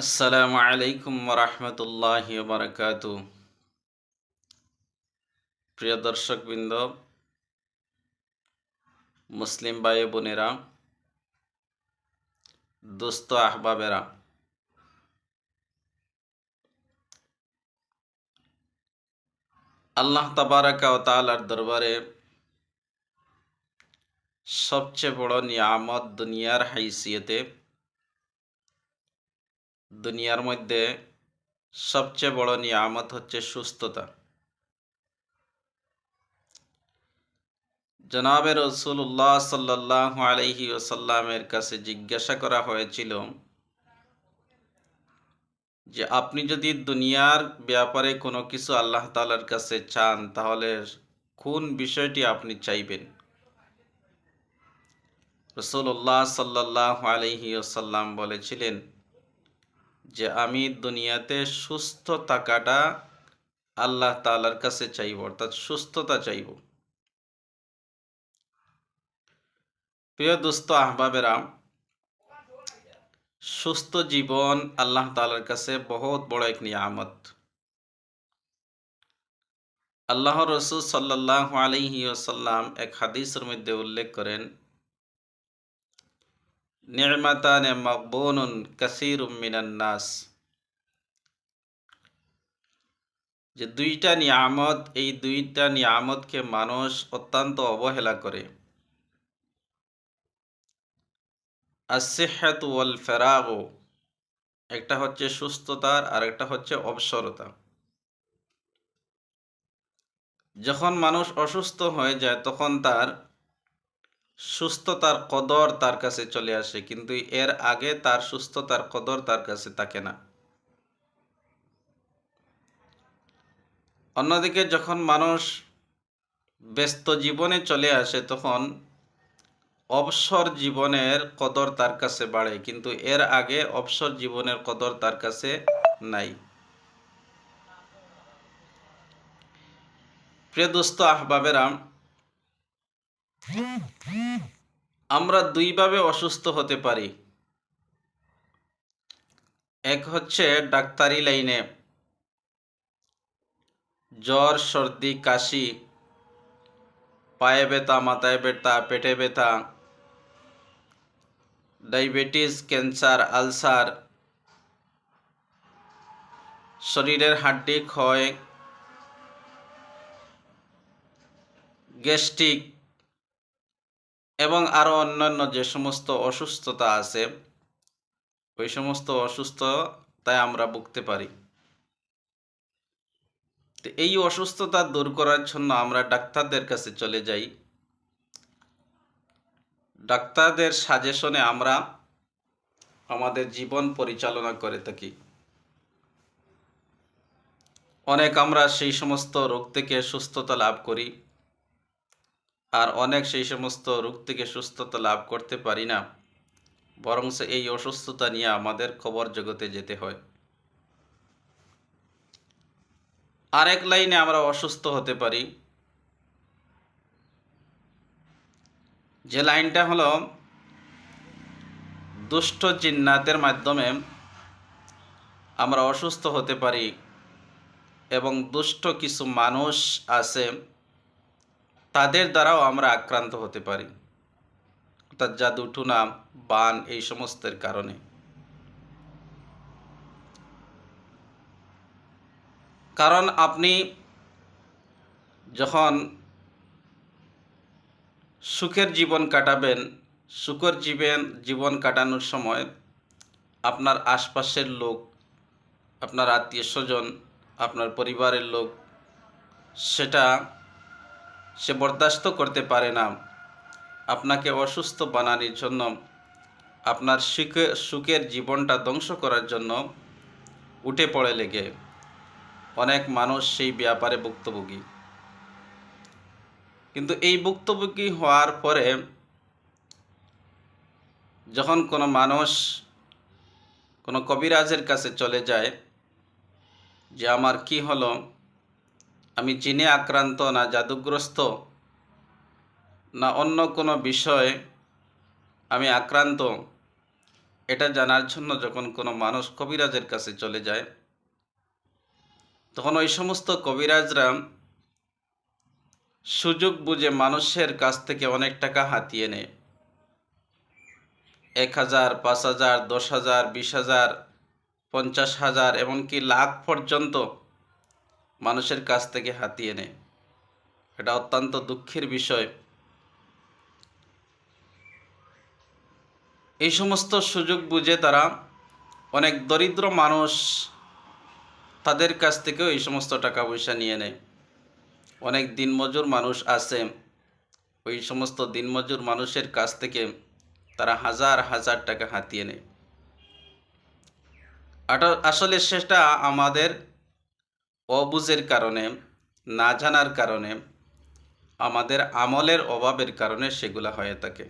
আসসালামু আলাইকুম রহমতুল্লাহ বারকাত প্রিয় দর্শকবৃন্দ, মুসলিম ভাই বোনেরা দোস্ত আহবাবেরা, আল্লাহ তাবারাকা ও তালার দরবারে সবচেয়ে বড় নিয়ামত দুনিয়ার হাইসিয়তে দুনিয়ার মধ্যে সবচেয়ে বড় নিয়ামত হচ্ছে সুস্থতা। জনাবের রসুল্লাহ সাল্লাহ আলহি ওসাল্লামের কাছে জিজ্ঞাসা করা হয়েছিল যে, আপনি যদি দুনিয়ার ব্যাপারে কোনো কিছু আল্লাহ তালার কাছে চান, তাহলে কোন বিষয়টি আপনি চাইবেন? রসুল্লাহ সাল্লাহ আলহি ওসাল্লাম বলেছিলেন যে আমি দুনিয়াতে সুস্থ থাকাটা আল্লাহ তালার কাছে চাইব, অর্থাৎ সুস্থতা চাইব। প্রিয় দুস্থ আহবাবেরা, সুস্থ জীবন আল্লাহ তালার কাছে বহুত বড় এক নিয়ামত। আল্লাহ রসুল সাল্লাহ আলহি ওসাল্লাম এক হাদিসের মধ্যে উল্লেখ করেন নির্মাতান মকবুনুন কাসির মিনান্নাস যে দুইটা নিয়ামত, এই দুইটা নিয়ামতকে মানুষ অত্যন্ত অবহেলা করে। আসিহাত ওয়াল ফেরাগো একটা হচ্ছে সুস্থতার আর একটা হচ্ছে অবসরতা। যখন মানুষ অসুস্থ হয়ে যায়, তখন তার সুস্থতার কদর তার কাছে চলে আসে, কিন্তু এর আগে তার সুস্থতার কদর তার কাছে থাকে না। অন্যদিকে যখন মানুষ ব্যস্ত জীবনে চলে আসে, তখন অবসর জীবনের কদর তার কাছে বাড়ে, কিন্তু এর আগে অবসর জীবনের কদর তার কাছে নাই। প্রিয় দোস্ত, আহবাবেরা আমরা দুইভাবে অসুস্থ হতে পারি। এক হচ্ছে ডাক্তারি লাইনে জ্বর, সর্দি, কাশি, পায়ে ব্যথা, মাথায় ব্যথা, পেটে ব্যথা, ডায়াবেটিস, ক্যান্সার, আলসার, শরীরের হাড্ডি, ক্ষয়, গ্যাস্ট্রিক এবং আরও অন্যান্য যে সমস্ত অসুস্থতা আছে, ওই সমস্ত অসুস্থতায় আমরা ভুগতে পারি। তো এই অসুস্থতা দূর করার জন্য আমরা ডাক্তারদের কাছে চলে যাই। ডাক্তারদের সাজেশনে আমরা আমাদের জীবন পরিচালনা করে থাকি। অনেক আমরা সেই সমস্ত রোগ থেকে সুস্থতা লাভ করি। আর অনেক সেই সমস্ত রোগ থেকে সুস্থতা লাভ করতে পারি না। বরং এই অসুস্থতা নিয়ে আমাদের খবর জগতে যেতে হয়। আরেক লাইনে আমরা অসুস্থ হতে পারি। যে লাইনটা হলো, দুষ্ট জিন্নাতের মাধ্যমে আমরা অসুস্থ হতে পারি এবং দুষ্ট কিছু মানুষ আছে তাদের দ্বারাও আমরা আক্রান্ত হতে পারি। অর্থাৎ জাদু টুনা বান এই সমস্তের কারণে। কারণ আপনি যখন সুখের জীবন কাটাবেন, সুখের জীবন জীবন কাটানোর সময় আপনার আশপাশের লোক, আপনার আত্মীয় স্বজন, আপনার পরিবারের লোক, সেটা সে বরদাস্ত করতে পারে না। আপনাকে অসুস্থ বানানোর জন্য, আপনার সুখে সুখের জীবনটা ধ্বংস করার জন্য উঠে পড়ে লেগে। অনেক মানুষ সেই ব্যাপারে ভুক্তভোগী। কিন্তু এই ভুক্তভোগী হওয়ার পরে যখন কোনো মানুষ কোনো কবিরাজের কাছে চলে যায় যে, আমার কি হলো? আমি জিনে আক্রান্ত, না জাদুগ্রস্ত, না অন্য কোনো বিষয় আমি আক্রান্ত, এটা জানার জন্য যখন কোনো মানুষ কবিরাজের কাছে চলে যায়, তখন ওই সমস্ত কবিরাজরা সুযোগ বুঝে মানুষের কাছ থেকে অনেক টাকা হাতিয়ে নেয়। এক হাজার, পাঁচ হাজার, দশ হাজার, বিশ হাজার, পঞ্চাশ হাজার, এমনকি লাখ পর্যন্ত মানুষের কাছ থেকে হাতিয়ে নেয়। এটা অত্যন্ত দুঃখের বিষয়। এই সমস্ত সুযোগ বুঝে তারা অনেক দরিদ্র মানুষ তাদের কাছ থেকেও এই সমস্ত টাকা পয়সা নিয়ে নেয়। অনেক দিনমজুর মানুষ আছে। ওই সমস্ত দিনমজুর মানুষের কাছ থেকে তারা হাজার হাজার টাকা হাতিয়ে নেয়। আসলে সেটা আমাদের অবুঝের কারণে, না জানার কারণে, আমাদের আমলের অভাবের কারণে সেগুলা হয়ে থাকে।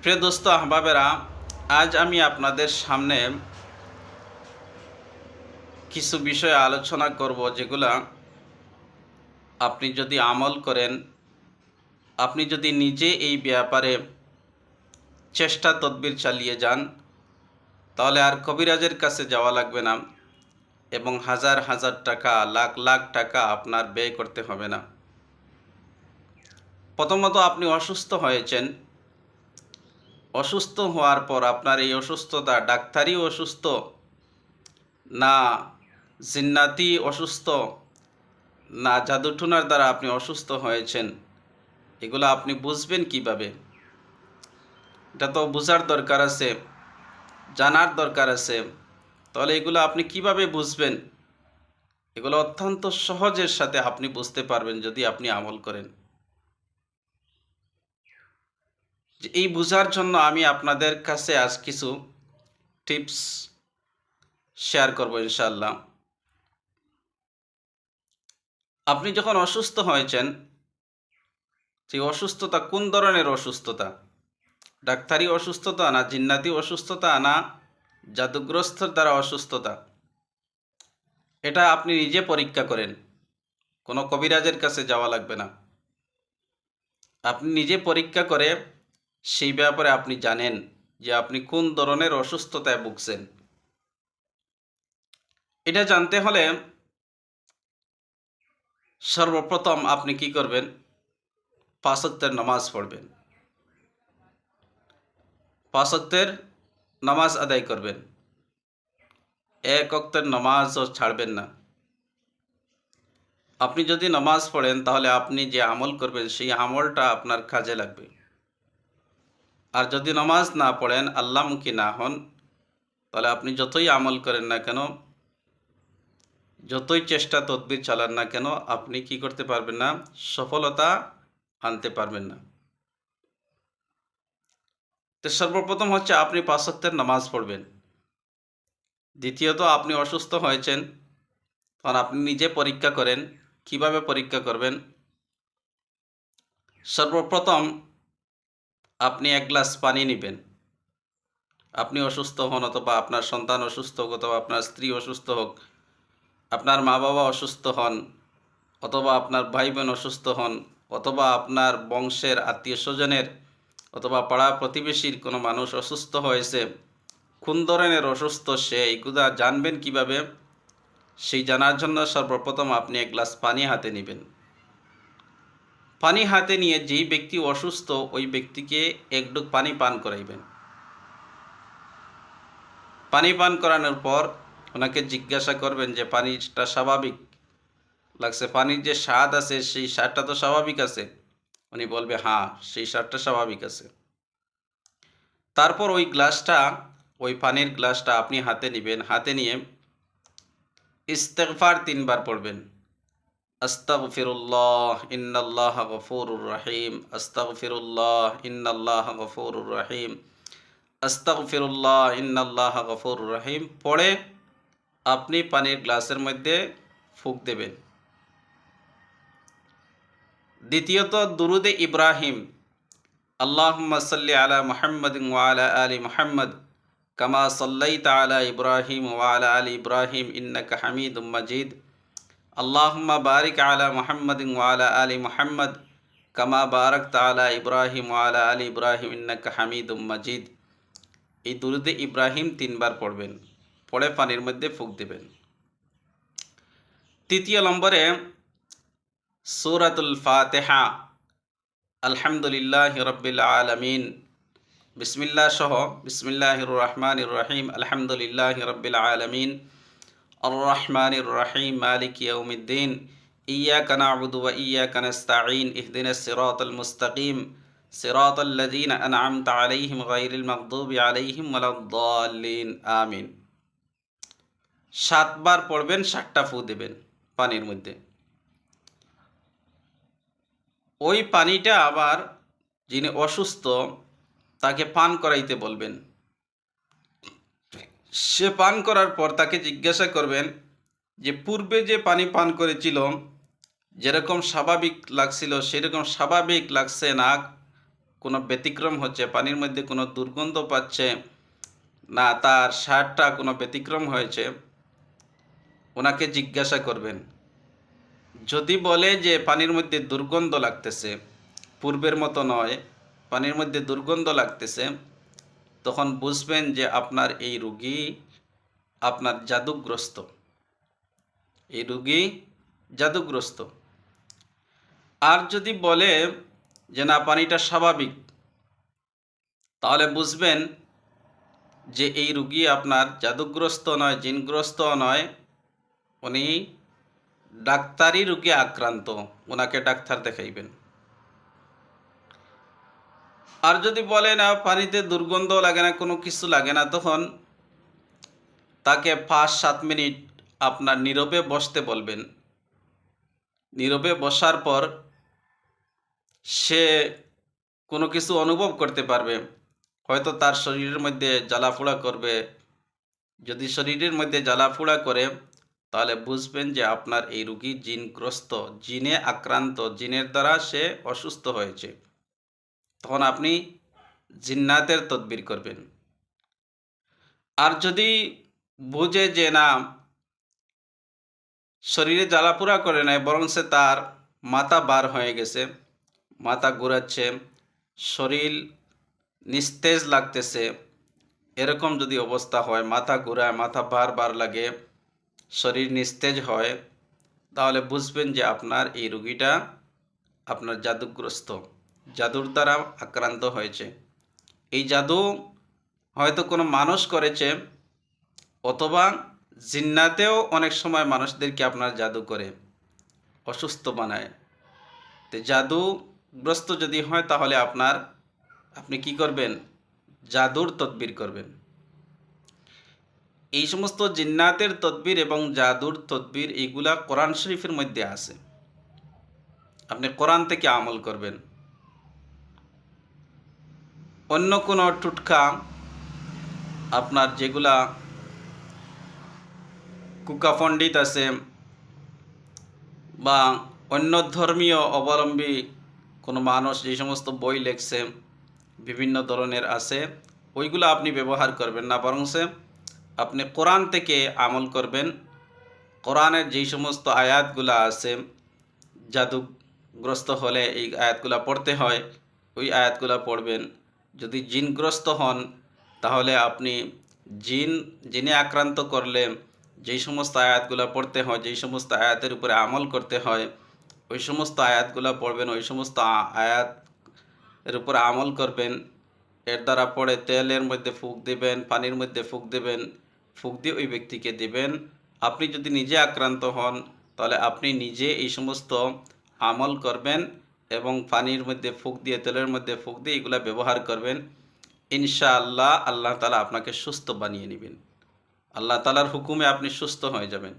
প্রিয় দোস্ত, আহবাবেরা, আজ আমি আপনাদের সামনে কিছু বিষয়ে আলোচনা করব যেগুলা আপনি যদি আমল করেন, আপনি যদি নিজে এই ব্যাপারে চেষ্টা তদবির চালিয়ে যান, তাহলে আর কবিরাজের কাছে যাওয়া লাগবে না। এবং হাজার হাজার টাকা, লাখ লাখ টাকা আপনার ব্যয় করতে হবে না। প্রথমত আপনি অসুস্থ হয়েছেন। অসুস্থ হওয়ার পর আপনার এই অসুস্থতা ডাক্তারি অসুস্থ, না জিন্নাতি অসুস্থ, না জাদুটুনার দ্বারা আপনি অসুস্থ হয়েছেন, এগুলো আপনি বুঝবেন কীভাবে? এটা তো বোঝার দরকার আছে, জানার দরকার আছে। তাহলে এগুলো আপনি কীভাবে বুঝবেন? এগুলো অত্যন্ত সহজের সাথে আপনি বুঝতে পারবেন যদি আপনি আমল করেন। যে এই বোঝার জন্য আমি আপনাদের কাছে আজ কিছু টিপস শেয়ার করব ইনশাল্লাহ আপনি যখন অসুস্থ হয়েছেন, যে অসুস্থতা কোন ধরনের অসুস্থতা? ডাক্তারি অসুস্থতা না জিন্নাতি অসুস্থতা না জাদুগ্রস্তর দ্বারা অসুস্থতা। এটা আপনি নিজে পরীক্ষা করেন। কোনো কবিরাজের কাছে যাওয়া লাগবে না। আপনি নিজে পরীক্ষা করে সেই ব্যাপারে আপনি জানেন যে আপনি কোন ধরনের অসুস্থতায় ভুগছেন। এটা জানতে হলে সর্বপ্রথম আপনি কি করবেন? পাঁচত্বের নামাজ পড়বেন। পাঁচত্বের নামাজ আদায় করবেন। এক অক্তের নামাজও ছাড়বেন না। আপনি যদি নামাজ পড়েন, তাহলে আপনি যে আমল করবেন, সেই আমলটা আপনার কাজে লাগবে। আর যদি নামাজ না পড়েন আল্লাহমুখী না হন, তাহলে আপনি যতই আমল করেন না কেন, যতই চেষ্টা তদবির চালান না কেন, আপনি কি করতে পারবেন না? সফলতা আনতে পারবেন না। তো সর্বপ্রথম হচ্ছে আপনি পাঁচত্বের নামাজ পড়বেন। দ্বিতীয়ত, আপনি অসুস্থ হয়েছেন, তখন আপনি নিজে পরীক্ষা করেন, কীভাবে পরীক্ষা করবেন। সর্বপ্রথম, আপনি এক গ্লাস পানি নেবেন। আপনি অসুস্থ হন অথবা আপনার সন্তান অসুস্থ হোক অথবা আপনার স্ত্রী অসুস্থ হোক, আপনার মা বাবা অসুস্থ হন অথবা আপনার ভাই বোন অসুস্থ হন অথবা আপনার বংশের আত্মীয় স্বজনের অথবা পাড়া প্রতিবেশীর কোনো মানুষ অসুস্থ হয়েছে কোন ধরনের অসুস্থ সে এইগুলা জানবেন কীভাবে? সেই জানার জন্য সর্বপ্রথম আপনি এক গ্লাস পানি হাতে নেবেন। পানি হাতে নিয়ে যেই ব্যক্তি অসুস্থ, ওই ব্যক্তিকে এক ডুক পানি পান করাইবেন। পানি পান করানোর পর ওনাকে জিজ্ঞাসা করবেন যে, পানিটা স্বাভাবিক? লাগছে, পানির যে স্বাদ আছে, সেই স্বাদটা তো স্বাভাবিক আছে। উনি বলবে হ্যাঁ সেই স্বাদটা স্বাভাবিক আছে। তারপর ওই গ্লাসটা, ওই পানির গ্লাসটা আপনি হাতে নেবেন। হাতে নিয়ে ইস্তেগফার তিনবার পড়বেন। আস্তাগফিরুল্লাহ, ইন্নাল্লাহ গফুরুর রহিম। আস্তাগফিরুল্লাহ, ইন্নাল্লাহ গফুরুর রহিম। আস্তাগফিরুল্লাহ, ইন্নাল্লাহ গফুরুর রহিম। পড়ে আপনি পানির গ্লাসের মধ্যে ফুক দেবেন। দ্বিতীয়ত, দুরুদে ইব্রাহিম আল্লাহ সাল্লি আলা মুহাম্মাদ ওয়া আলা মুহাম্মদ কামা সাল্লাইতা আলা ইব্রাহিম ওয়ালা আলী ইব্রাহিম ইন্নাকা হামিদুম মাজিদ। আল্লাহুম্মা বারিক আলা মুহাম্মাদ ওয়ালা আলি মুহাম্মদ কামা বারক তালা ইব্রাহিম ওয়ালা আলী ইব্রাহিম ইন্নাকা হামিদ মাজিদ। এই দুরুদে ইব্রাহিম তিনবার পড়বেন, পড়ে পানির মধ্যে ফুক দেবেন। তৃতীয় নম্বরে সূরাতুল ফাতেহা আলহামদুলিল্লাহ রব্বিল আলমিন বিসমিল্লাহ সহ বিসমিল্লাহির রহমানির রহিম আলহামদুলিল্লাহ রব্বিল আলমিন আর রহমানির রহিম মালিক ইয়াউমিদ্দিন إياك نعبد وإياك نستعين اهدنا الصراط المستقيم صراط الذين أنعمت عليهم غير المغضوب عليهم ولا الضالين آمين সাতবার পড়বেন ষাটটা ফু দেবেন পানির মধ্যে ওই পানিটা আবার যিনি অসুস্থ, তাকে পান করাইতে বলবেন। সে পান করার পর তাকে জিজ্ঞাসা করবেন যে, পূর্বে যে পানি পান করেছিল, যেরকম স্বাভাবিক লাগছিল, সেরকম স্বাভাবিক লাগছে না? কোনো ব্যতিক্রম হচ্ছে? পানির মধ্যে কোনো দুর্গন্ধ পাচ্ছে? না, তার সারটা কোনো ব্যতিক্রম হয়েছে? ওনাকে জিজ্ঞাসা করবেন। যদি বলে যে পানির মধ্যে দুর্গন্ধ লাগতেছে, পূর্বের মতো নয়, পানির মধ্যে দুর্গন্ধ লাগতেছে, তখন বুঝবেন যে আপনার এই রুগী আপনার জাদুগ্রস্ত। এই রুগী জাদুগ্রস্ত। আর যদি বলে যে না, পানিটা স্বাভাবিক, তাহলে বুঝবেন যে এই রুগী আপনার জাদুগ্রস্ত নয়, জিনগ্রস্ত নয়, উনি ডাক্তারি রুগী আক্রান্ত। ওনাকে ডাক্তার দেখাইবেন। আর যদি বলে না, পানিতে দুর্গন্ধ লাগে না, কোনো কিছু লাগে না, তখন তাকে পাঁচ সাত মিনিট আপনার নীরবে বসতে বলবেন। নীরবে বসার পর সে কোনো কিছু অনুভব করতে পারবে। হয়তো তার শরীরের মধ্যে জ্বালাফোড়া করবে। যদি শরীরের মধ্যে জ্বালাফোড়া করে তাহলে বুঝবেন যে আপনার এই রুগী জিনগ্রস্ত, জিনে আক্রান্ত, জিনের দ্বারা সে অসুস্থ হয়েছে। তখন আপনি জিন্নাতের তদবির করবেন। আর যদি বুঝে যে না, শরীরে জ্বালাপোড়া করে নেয় বরং সে তার মাথা বার হয়ে গেছে, মাথা ঘুরাচ্ছে, শরীর নিস্তেজ লাগতেছে, এরকম যদি অবস্থা হয়, মাথা ঘুরায়, মাথা বার বার লাগে শরীর নিস্তেজ হয়, তাহলে বুঝবেন যে আপনার এই রুগীটা আপনার জাদুগ্রস্ত, জাদুর দ্বারা আক্রান্ত হয়েছে। এই জাদু হয়তো কোনো মানুষ করেছে, অথবা জিন্নাতেও অনেক সময় মানুষদেরকে আপনার জাদু করে, অসুস্থ বানায়। তো জাদুগ্রস্ত যদি হয়, তাহলে আপনার, আপনি কি করবেন? জাদুর তদবির করবেন। এই সমস্ত জিন্নাতের তদবির এবং জাদুর তদবির এইগুলা কোরআন শরীফের মধ্যে আছে। আপনি কোরআন থেকে আমল করবেন। অন্য কোনো টুটকা আপনার যেগুলা কুকা পণ্ডিত আছে বা অন্য ধর্মীয় অবলম্বী কোনো মানুষ যে সমস্ত বই লেখছে, বিভিন্ন ধরনের আছে, ওইগুলো আপনি ব্যবহার করবেন না বরং সে আপনি কোরআন থেকে আমল করবেন। কোরআনের যেই সমস্ত আয়াতগুলো আছে, জাদুগ্রস্ত হলে এই আয়াতগুলো পড়তে হয়, ওই আয়াতগুলো পড়বেন। যদি জিনগ্রস্ত হন, তাহলে আপনি জিন, জিনে আক্রান্ত করলে যেই সমস্ত আয়াতগুলো পড়তে হয়, যেই সমস্ত আয়াতের উপরে আমল করতে হয়, ওই সমস্ত আয়াতগুলো পড়বেন, ওই সমস্ত আয়াত এর উপর আমল করবেন। এর দ্বারা পড়ে তেলের মধ্যে ফুক দেবেন, পানির মধ্যে ফুক দেবেন ফুক দিয়ে ওই ব্যক্তিকে দেবেন। আপনি যদি নিজে আক্রান্ত হন, তাহলে আপনি নিজে এই সমস্ত আমল করবেন এবং পানির মধ্যে ফুক দিয়ে, তেলের মধ্যে ফুক দিয়ে এগুলো ব্যবহার করবেন। ইনশাআল্লাহ আল্লাহ তালা আপনাকে সুস্থ বানিয়ে নেবেন। আল্লাহ তালার হুকুমে আপনি সুস্থ হয়ে যাবেন।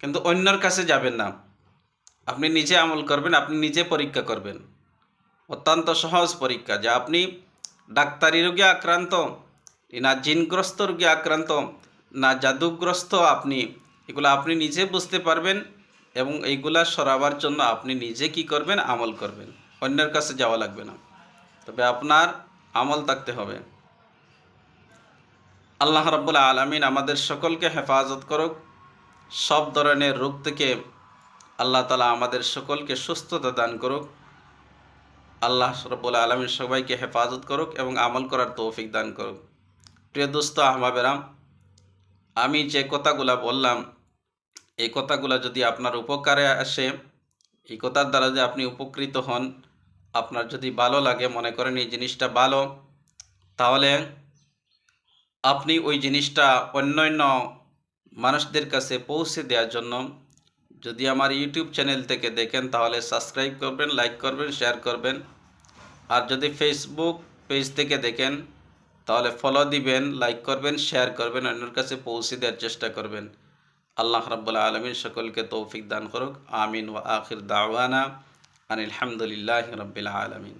কিন্তু অন্যর কাছে যাবেন না। আপনি নিজে আমল করবেন, আপনি নিজে পরীক্ষা করবেন। অত্যন্ত সহজ পরীক্ষা যে আপনি ডাক্তারি রোগে আক্রান্ত না জিনগ্রস্ত রোগে আক্রান্ত না জাদুগ্রস্ত আপনি। এগুলো আপনি নিজে বুঝতে পারবেন এবং এইগুলা সরাবার জন্য আপনি নিজে কি করবেন? আমল করবেন। অন্যের কাছে যাওয়া লাগবে না। তবে আপনার আমল থাকতে হবে। আল্লাহ রাব্বুল আলমিন আমাদের সকলকে হেফাজত করুক। সব ধরনের রোগ থেকে আল্লাহ তালা আমাদের সকলকে সুস্থতা দান করুক। আল্লাহ রব্বুল আলমীর সবাইকে হেফাজত করুক এবং আমল করার তৌফিক দান করুক। প্রিয় দোস্ত আহমাবেরাম আমি যে কথাগুলা বললাম, এই কথাগুলা যদি আপনার উপকারে আসে, এই কথার দ্বারা যে আপনি উপকৃত হন, আপনার যদি ভালো লাগে, মনে করেন এই জিনিসটা ভালো, তাহলে আপনি ওই জিনিসটা অন্যান্য মানুষদের কাছে পৌঁছে দেওয়ার জন্য যদি আমার ইউটিউব চ্যানেল থেকে দেখেন, তাহলে সাবস্ক্রাইব করবেন, লাইক করবেন, শেয়ার করবেন। আর যদি ফেসবুক পেজ থেকে দেখেন তাহলে ফলো দিবেন লাইক করবেন শেয়ার করবেন, অন্যের কাছে পৌঁছে দেওয়ার চেষ্টা করবেন। আল্লাহ রাব্বুল আলমিন সকলকে তৌফিক দান করুক। আমিন ও আখির দাওয়ানা আনিল হামদুলিল্লাহ আলমিন।